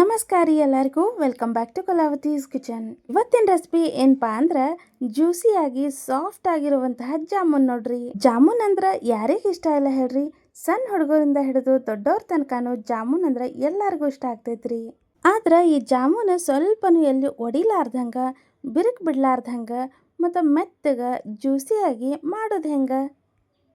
ನಮಸ್ಕಾರ ರೀ ಎಲ್ಲರಿಗೂ. Welcome back to Kalavathi's kitchen ಇವತ್ತಿನ ರೆಸಿಪಿ ಏನಪ್ಪಾ ಅಂದ್ರೆ ಜ್ಯೂಸಿಯಾಗಿ ಸಾಫ್ಟ್ ಆಗಿರುವಂತಹ ಜಾಮೂನ್ ನೋಡ್ರಿ. ಜಾಮೂನ್ ಅಂದ್ರೆ ಯಾರಿಗೆ ಇಷ್ಟ ಇಲ್ಲ ಹೇಳ್ರಿ. ಸಣ್ಣ ಹುಡುಗರಿಂದ ಹಿಡಿದು ದೊಡ್ಡವ್ರ ತನಕನೂ ಜಾಮೂನ್ ಅಂದ್ರೆ ಎಲ್ಲರಿಗೂ ಇಷ್ಟ ಆಗ್ತೈತ್ರಿ. ಆದ್ರೆ ಈ ಜಾಮೂನ್ ಸ್ವಲ್ಪನೂ ಎಲ್ಲಿ ಒಡಿಲಾರ್ದಂಗ, ಬಿರುಕ್ ಬಿಡ್ಲಾರ್ದಂಗ ಮತ್ತು ಮೆತ್ತಗ ಜ್ಯೂಸಿಯಾಗಿ ಮಾಡೋದು ಹೆಂಗೆ?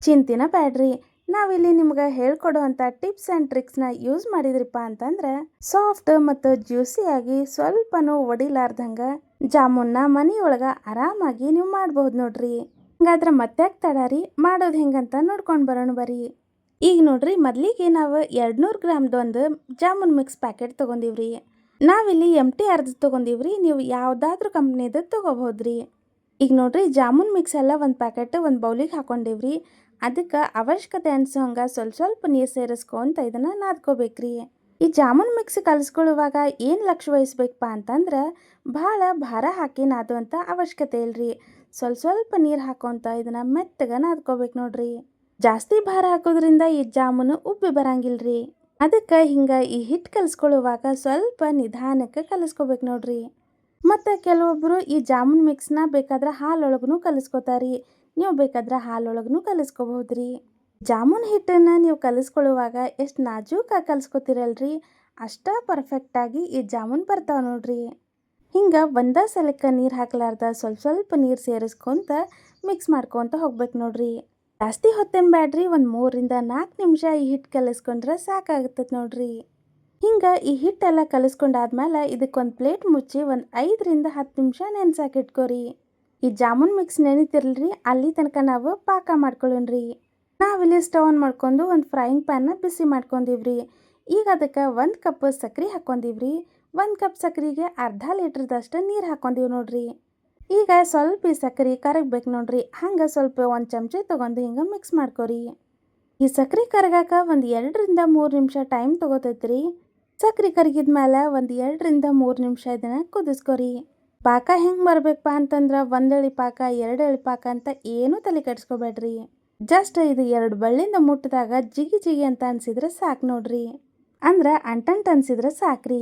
ಚಿಂತಿನ ಬ್ಯಾಡ್ರಿ. ನಾವಿಲ್ಲಿ ನಿಮ್ಗೆ ಹೇಳ್ಕೊಡುವಂಥ ಟಿಪ್ಸ್ ಆ್ಯಂಡ್ ಟ್ರಿಕ್ಸ್ನ ಯೂಸ್ ಮಾಡಿದ್ರಿಪ್ಪ ಅಂತಂದ್ರೆ, ಸಾಫ್ಟ್ ಮತ್ತು ಜ್ಯೂಸಿಯಾಗಿ ಸ್ವಲ್ಪನೂ ಒಡಿಲಾರ್ದಂಗೆ ಜಾಮೂನ್ನ ಮನೆಯೊಳಗೆ ಆರಾಮಾಗಿ ನೀವು ಮಾಡ್ಬೋದು ನೋಡ್ರಿ. ಹಂಗಾದ್ರೆ ಮತ್ತೆ ತಡಾರಿ, ಮಾಡೋದು ಹೆಂಗಂತ ನೋಡ್ಕೊಂಡು ಬರೋಣ ಬರ್ರಿ. ಈಗ ನೋಡ್ರಿ, ಮೊದಲಿಗೆ ನಾವು ಎರಡ್ನೂರು ಗ್ರಾಮ್ದು ಒಂದು ಜಾಮೂನ್ ಮಿಕ್ಸ್ ಪ್ಯಾಕೆಟ್ ತೊಗೊಂಡಿವ್ರಿ. ನಾವಿಲ್ಲಿ ಎಂ ಟಿ ಅರ್ಧ ತೊಗೊಂಡಿವ್ರಿ, ನೀವು ಯಾವುದಾದ್ರೂ ಕಂಪ್ನಿದು ತೊಗೋಬೋದ್ರಿ. ಈಗ ನೋಡ್ರಿ, ಜಾಮೂನ್ ಮಿಕ್ಸ್ ಎಲ್ಲ ಒಂದು ಪ್ಯಾಕೆಟ್ ಒಂದು ಬೌಲಿಗೆ ಹಾಕೊಂಡಿವ್ರಿ. ಅದಕ್ಕೆ ಅವಶ್ಯಕತೆ ಅನ್ಸೋಂಗ ಸ್ವಲ್ಪ ಸ್ವಲ್ಪ ನೀರು ಸೇರಿಸ್ಕೊಂತ ಇದನ್ನು ನಾದ್ಕೋಬೇಕ್ರಿ. ಈ ಜಾಮೂನ್ ಮಿಕ್ಸ್ ಕಲಿಸ್ಕೊಳ್ಳುವಾಗ ಏನು ಲಕ್ಷ ವಹಿಸ್ಬೇಕಪ್ಪ ಅಂತಂದ್ರೆ ಭಾಳ ಭಾರ ಹಾಕಿ ನಾದುವಂಥ ಅವಶ್ಯಕತೆ ಇಲ್ರಿ. ಸ್ವಲ್ಪ ಸ್ವಲ್ಪ ನೀರು ಹಾಕೋಂತ ಇದನ್ನು ಮೆತ್ತಗೆ ನಾದ್ಕೋಬೇಕು ನೋಡ್ರಿ. ಜಾಸ್ತಿ ಭಾರ ಹಾಕೋದ್ರಿಂದ ಈ ಜಾಮೂನು ಉಬ್ಬಿ ಬರಂಗಿಲ್ರಿ. ಅದಕ್ಕೆ ಹಿಂಗೆ ಈ ಹಿಟ್ಟು ಕಲಿಸ್ಕೊಳ್ಳುವಾಗ ಸ್ವಲ್ಪ ನಿಧಾನಕ್ಕೆ ಕಲಿಸ್ಕೋಬೇಕು ನೋಡ್ರಿ. ಮತ್ತು ಕೆಲವೊಬ್ಬರು ಈ ಜಾಮೂನ್ ಮಿಕ್ಸ್ನ ಬೇಕಾದ್ರೆ ಹಾಲೊಳಗೂ ಕಲಿಸ್ಕೋತಾರಿ. ನೀವು ಬೇಕಾದ್ರೆ ಹಾಲೊಳಗೂ ಕಲಿಸ್ಕೋಬಹುದ್ರಿ. ಜಾಮೂನ್ ಹಿಟ್ಟನ್ನು ನೀವು ಕಲಿಸ್ಕೊಳ್ಳುವಾಗ ಎಷ್ಟು ನಾಜೂಕಾಗಿ ಕಲಿಸ್ಕೊತಿರಲ್ರಿ? ಅಷ್ಟ ಪರ್ಫೆಕ್ಟಾಗಿ ಈ ಜಾಮೂನ್ ಬರ್ತಾವೆ ನೋಡ್ರಿ. ಹಿಂಗೆ ಒಂದೇ ಸಲಕ್ಕೆ ನೀರು ಹಾಕ್ಲಾರ್ದ ಸ್ವಲ್ಪ ಸ್ವಲ್ಪ ನೀರು ಸೇರಿಸ್ಕೊಂತ ಮಿಕ್ಸ್ ಮಾಡ್ಕೊತ ಹೋಗ್ಬೇಕು ನೋಡ್ರಿ. ಜಾಸ್ತಿ ಹೊತ್ತೇನು ಬ್ಯಾಡ್ರಿ ಒಂದು ಮೂರಿಂದ ನಾಲ್ಕು ನಿಮಿಷ ಈ ಹಿಟ್ಟು ಕಲಿಸ್ಕೊಂಡ್ರೆ ಸಾಕಾಗುತ್ತದೆ ನೋಡ್ರಿ. ಹಿಂಗೆ ಈ ಹಿಟ್ಟೆಲ್ಲ ಕಲಿಸ್ಕೊಂಡಾದ್ಮೇಲೆ ಇದಕ್ಕೊಂದು ಪ್ಲೇಟ್ ಮುಚ್ಚಿ ಒಂದು ಐದರಿಂದ ಹತ್ತು ನಿಮಿಷ ನೆನ್ಸಾಕಿಟ್ಕೋರಿ ಈ ಜಾಮೂನ್ ಮಿಕ್ಸ್ ನೆನೀತಿರಲ್ರಿ ಅಲ್ಲಿ ತನಕ ನಾವು ಪಾಕ ಮಾಡ್ಕೊಳ್ಳೋಣ್ರಿ ನಾವಿಲ್ಲಿ ಸ್ಟವ್ ಆನ್ ಮಾಡ್ಕೊಂಡು ಒಂದು ಫ್ರೈಯಿಂಗ್ ಪ್ಯಾನ್ನ ಬಿಸಿ ಮಾಡ್ಕೊಂಡಿವ್ರಿ. ಈಗ ಅದಕ್ಕೆ ಒಂದು ಕಪ್ ಸಕ್ಕರೆ ಹಾಕ್ಕೊಂಡಿವ್ರಿ ಒಂದು ಕಪ್ ಸಕ್ಕರೆಗೆ ಅರ್ಧ ಲೀಟ್ರದಷ್ಟು ನೀರು ಹಾಕ್ಕೊಂಡಿವಿ ನೋಡ್ರಿ. ಈಗ ಸ್ವಲ್ಪ ಈ ಸಕ್ರೆ ಕರಗಬೇಕು ನೋಡ್ರಿ. ಹಂಗೆ ಸ್ವಲ್ಪ ಒಂದು ಚಮಚ ತೊಗೊಂಡು ಹಿಂಗೆ ಮಿಕ್ಸ್ ಮಾಡ್ಕೊರಿ. ಈ ಸಕ್ಕರೆ ಕರಗಾಕ ಒಂದು ಎರಡರಿಂದ ಮೂರು ನಿಮಿಷ ಟೈಮ್ ತೊಗೋತೈತ್ರಿ. ಸಕ್ಕರೆ ಕರಗಿದ ಮೇಲೆ ಒಂದು ಎರಡರಿಂದ ಮೂರು ನಿಮಿಷ ಇದನ್ನು ಕುದಿಸ್ಕೊರಿ. ಪಾಕ ಹೆಂಗೆ ಬರಬೇಕಪ್ಪ ಅಂತಂದ್ರೆ ಒಂದಳಿ ಪಾಕ ಎರಡಳಿ ಪಾಕ ಅಂತ ಏನೂ ತಲೆ ಕೆಡ್ಸ್ಕೊಬೇಡ್ರಿ. ಜಸ್ಟ್ ಇದು ಎರಡು ಬಳ್ಳಿಂದ ಮುಟ್ಟಿದಾಗ ಜಿಗಿ ಜಿಗಿ ಅಂತ ಅನ್ಸಿದ್ರೆ ಸಾಕು ನೋಡ್ರಿ. ಅಂದ್ರೆ ಅಂಟಂಟ್ ಅನ್ಸಿದ್ರೆ ಸಾಕ್ರಿ.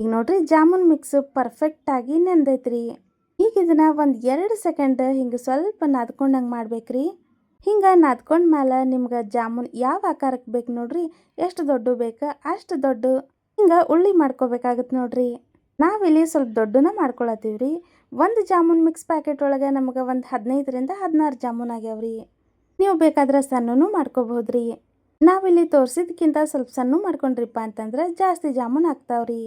ಈಗ ನೋಡ್ರಿ ಜಾಮೂನ್ ಮಿಕ್ಸ್ ಪರ್ಫೆಕ್ಟಾಗಿ ನೆಂದೈತ್ರಿ. ಈಗ ಇದನ್ನ ಒಂದು ಎರಡು ಸೆಕೆಂಡ್ ಹಿಂಗೆ ಸ್ವಲ್ಪ ನಾದ್ಕೊಂಡಂಗೆ ಮಾಡ್ಬೇಕ್ರಿ. ಹಿಂಗೆ ನಾದ್ಕೊಂಡ ಮೇಲೆ ನಿಮ್ಗೆ ಜಾಮೂನ್ ಯಾವ ಆಕಾರಕ್ಕೆ ಬೇಕು ನೋಡ್ರಿ, ಎಷ್ಟು ದೊಡ್ಡ ಬೇಕು ಅಷ್ಟು ದೊಡ್ಡ ಹಿಂಗೆ ಉಳ್ಳಿ ಮಾಡ್ಕೋಬೇಕಾಗತ್ತೆ ನೋಡ್ರಿ. ನಾವಿಲ್ಲಿ ಸ್ವಲ್ಪ ದೊಡ್ಡನ ರೀ ಒಂದು ಜಾಮೂನ್ ಮಿಕ್ಸ್ ಪ್ಯಾಕೆಟ್ ಒಳಗೆ ನಮಗೆ ಒಂದು ಹದಿನೈದರಿಂದ ಹದಿನಾರು ಜಾಮೂನ್ ಆಗ್ಯಾವ್ರಿ. ನೀವು ಬೇಕಾದ್ರೆ ಸಣ್ಣನೂ ಮಾಡ್ಕೋಬಹುದ್ರಿ. ನಾವಿಲ್ಲಿ ತೋರಿಸಿದ್ಕಿಂತ ಸ್ವಲ್ಪ ಸಣ್ಣ ಮಾಡ್ಕೊಂಡ್ರಿಪ್ಪ ಅಂತಂದ್ರೆ ಜಾಸ್ತಿ ಜಾಮೂನ್ ಆಗ್ತಾವ್ರಿ.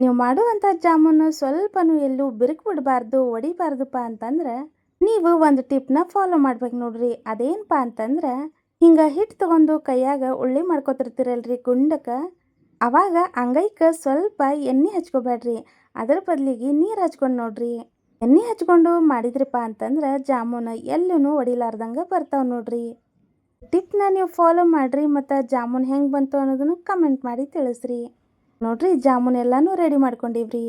ನೀವು ಮಾಡುವಂಥ ಜಾಮೂನು ಸ್ವಲ್ಪನೂ ಎಲ್ಲೂ ಬಿರುಕು ಬಿಡಬಾರ್ದು ಒಡಿಬಾರ್ದಪ್ಪ ಅಂತಂದ್ರೆ ನೀವು ಒಂದು ಟಿಪ್ನ ಫಾಲೋ ಮಾಡ್ಬೇಕು ನೋಡ್ರಿ. ಅದೇನಪ್ಪ ಅಂತಂದ್ರೆ ಹಿಂಗೆ ಹಿಟ್ಟು ತಗೊಂಡು ಕೈಯಾಗ ಉಳ್ಳಿ ಮಾಡ್ಕೊತಿರ್ತೀರಲ್ರಿ ಗುಂಡಕ್ಕೆ. ಅವಾಗ ಅಂಗೈಕ ಸ್ವಲ್ಪ ಎಣ್ಣೆ ಹಚ್ಕೋಬೇಡ್ರಿ ಅದರ ಬದಲಿಗೆ ನೀರು ಹಚ್ಕೊಂಡು ನೋಡ್ರಿ. ಎಣ್ಣೆ ಹಚ್ಕೊಂಡು ಮಾಡಿದ್ರಪ್ಪ ಅಂತಂದ್ರೆ ಜಾಮೂನ್ ಎಲ್ಲೂ ಒಡಿಲಾರ್ದಂಗೆ ಬರ್ತಾವೆ ನೋಡ್ರಿ. ಟಿಪ್ನ ನೀವು ಫಾಲೋ ಮಾಡಿರಿ ಮತ್ತು ಜಾಮೂನ್ ಹೆಂಗೆ ಬಂತು ಅನ್ನೋದನ್ನು ಕಮೆಂಟ್ ಮಾಡಿ ತಿಳಿಸ್ರಿ. ನೋಡ್ರಿ ಜಾಮೂನ್ ಎಲ್ಲನೂ ರೆಡಿ ಮಾಡ್ಕೊಂಡಿವ್ರಿ.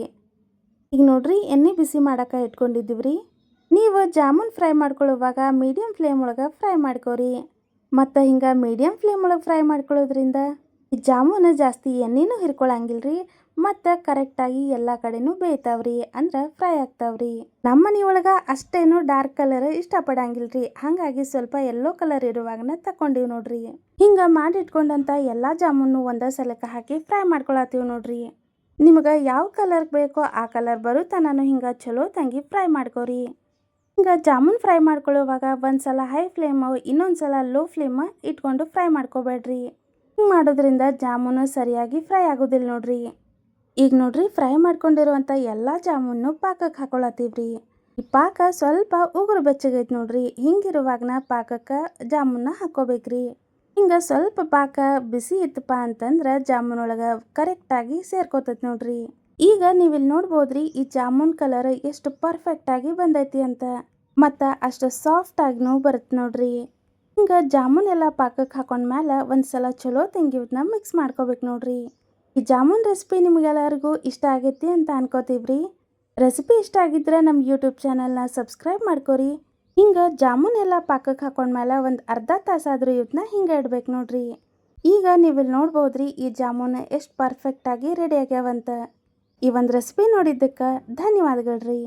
ಈಗ ನೋಡ್ರಿ ಎಣ್ಣೆ ಬಿಸಿ ಮಾಡೋಕೆ ಇಟ್ಕೊಂಡಿದ್ದೀವ್ರಿ. ನೀವು ಜಾಮೂನ್ ಫ್ರೈ ಮಾಡ್ಕೊಳ್ಳುವಾಗ ಮೀಡಿಯಮ್ ಫ್ಲೇಮ್ ಒಳಗೆ ಫ್ರೈ ಮಾಡ್ಕೋರಿ. ಮತ್ತು ಹಿಂಗೆ ಮೀಡಿಯಮ್ ಫ್ಲೇಮ್ ಒಳಗೆ ಫ್ರೈ ಮಾಡ್ಕೊಳ್ಳೋದ್ರಿಂದ ಜಾಮೂನು ಜಾಸ್ತಿ ಎಣ್ಣೆನೂ ಹಿರ್ಕೊಳಂಗಿಲ್ರಿ, ಮತ್ತು ಕರೆಕ್ಟಾಗಿ ಎಲ್ಲ ಕಡೆನೂ ಬೇಯ್ತಾವ್ರಿ ಅಂದ್ರೆ ಫ್ರೈ ಆಗ್ತಾವ್ರಿ. ನಮ್ಮ ಮನೆಯೊಳಗೆ ಅಷ್ಟೇನು ಡಾರ್ಕ್ ಕಲರ್ ಇಷ್ಟಪಡಂಗಿಲ್ರಿ, ಹಾಗಾಗಿ ಸ್ವಲ್ಪ ಎಲ್ಲೋ ಕಲರ್ ಇರುವಾಗನ ತಗೊಂಡಿವಿ ನೋಡ್ರಿ. ಹಿಂಗೆ ಮಾಡಿಟ್ಕೊಂಡಂಥ ಎಲ್ಲ ಜಾಮೂನು ಒಂದೇ ಸಲಕ್ಕೆ ಹಾಕಿ ಫ್ರೈ ಮಾಡ್ಕೊಳತ್ತೀವಿ ನೋಡ್ರಿ. ನಿಮಗೆ ಯಾವ ಕಲರ್ ಬೇಕೋ ಆ ಕಲರ್ ಬರುತ್ತೆ ನಾನು ಹಿಂಗೆ ಚಲೋ ತಂಗಿ ಫ್ರೈ ಮಾಡ್ಕೋರಿ. ಹಿಂಗೆ ಜಾಮೂನ್ ಫ್ರೈ ಮಾಡ್ಕೊಳ್ಳುವಾಗ ಒಂದು ಸಲ ಹೈ ಫ್ಲೇಮು ಇನ್ನೊಂದು ಸಲ ಲೋ ಫ್ಲೇಮ್ ಇಟ್ಕೊಂಡು ಫ್ರೈ ಮಾಡ್ಕೋಬೇಡ್ರಿ. ಹಿಂಗೆ ಮಾಡೋದ್ರಿಂದ ಜಾಮೂನು ಸರಿಯಾಗಿ ಫ್ರೈ ಆಗೋದಿಲ್ಲ ನೋಡ್ರಿ. ಈಗ ನೋಡ್ರಿ ಫ್ರೈ ಮಾಡ್ಕೊಂಡಿರುವಂಥ ಎಲ್ಲ ಜಾಮೂನು ಪಾಕಕ್ಕೆ ಹಾಕೊಳತ್ತೀವ್ರಿ. ಈ ಪಾಕ ಸ್ವಲ್ಪ ಉಗುರು ಬೆಚ್ಚಗೈತೆ ನೋಡ್ರಿ. ಹಿಂಗಿರುವಾಗನ ಪಾಕಕ್ಕೆ ಜಾಮೂನ ಹಾಕೋಬೇಕ್ರಿ ಹಿಂಗೆ ಸ್ವಲ್ಪ ಪಾಕ ಬಿಸಿ ಇತ್ತಪ್ಪ ಅಂತಂದ್ರೆ ಜಾಮೂನ್ ಒಳಗೆ ಕರೆಕ್ಟಾಗಿ ಸೇರ್ಕೋತೈತೆ ನೋಡ್ರಿ. ಈಗ ನೀವಿಲ್ಲಿ ನೋಡ್ಬೋದ್ರಿ ಈ ಜಾಮೂನ್ ಕಲರ್ ಎಷ್ಟು ಪರ್ಫೆಕ್ಟಾಗಿ ಬಂದೈತಿ ಅಂತ. ಮತ್ತು ಅಷ್ಟು ಸಾಫ್ಟಾಗಿನೂ ಬರುತ್ತೆ ನೋಡ್ರಿ. ಹಿಂಗೆ ಜಾಮೂನ್ ಎಲ್ಲ ಪಾಕಕ್ಕೆ ಹಾಕೊಂಡ್ಮೇಲೆ ಒಂದು ಸಲ ಚಲೋ ತೆಂಗಿವ್ದನ್ನ ಮಿಕ್ಸ್ ಮಾಡ್ಕೋಬೇಕು ನೋಡ್ರಿ. ಈ ಜಾಮೂನ್ ರೆಸಿಪಿ ನಿಮಗೆಲ್ಲರಿಗೂ ಇಷ್ಟ ಆಗೈತಿ ಅಂತ ಅನ್ಕೋತೀವ್ರಿ. ರೆಸಿಪಿ ಇಷ್ಟ ಆಗಿದ್ರೆ ನಮ್ಮ ಯೂಟ್ಯೂಬ್ ಚಾನಲ್ನ ಸಬ್ಸ್ಕ್ರೈಬ್ ಮಾಡ್ಕೋರಿ. ಹಿಂಗೆ ಜಾಮೂನ್ ಎಲ್ಲ ಪಾಕಕ್ಕೆ ಹಾಕೊಂಡ್ಮೇಲೆ ಒಂದು ಅರ್ಧ ತಾಸಾದರೂ ಇವತ್ತನ್ನ ಹಿಂಗೆ ಇಡ್ಬೇಕು ನೋಡ್ರಿ. ಈಗ ನೀವಿಲ್ಲಿ ನೋಡ್ಬೋದ್ರಿ ಈ ಜಾಮೂನ್ ಎಷ್ಟು ಪರ್ಫೆಕ್ಟಾಗಿ ರೆಡಿ ಆಗ್ಯಾವಂತ. ಈ ಒಂದು ರೆಸಿಪಿ ನೋಡಿದ್ದಕ್ಕೆ ಧನ್ಯವಾದಗಳ್ರಿ.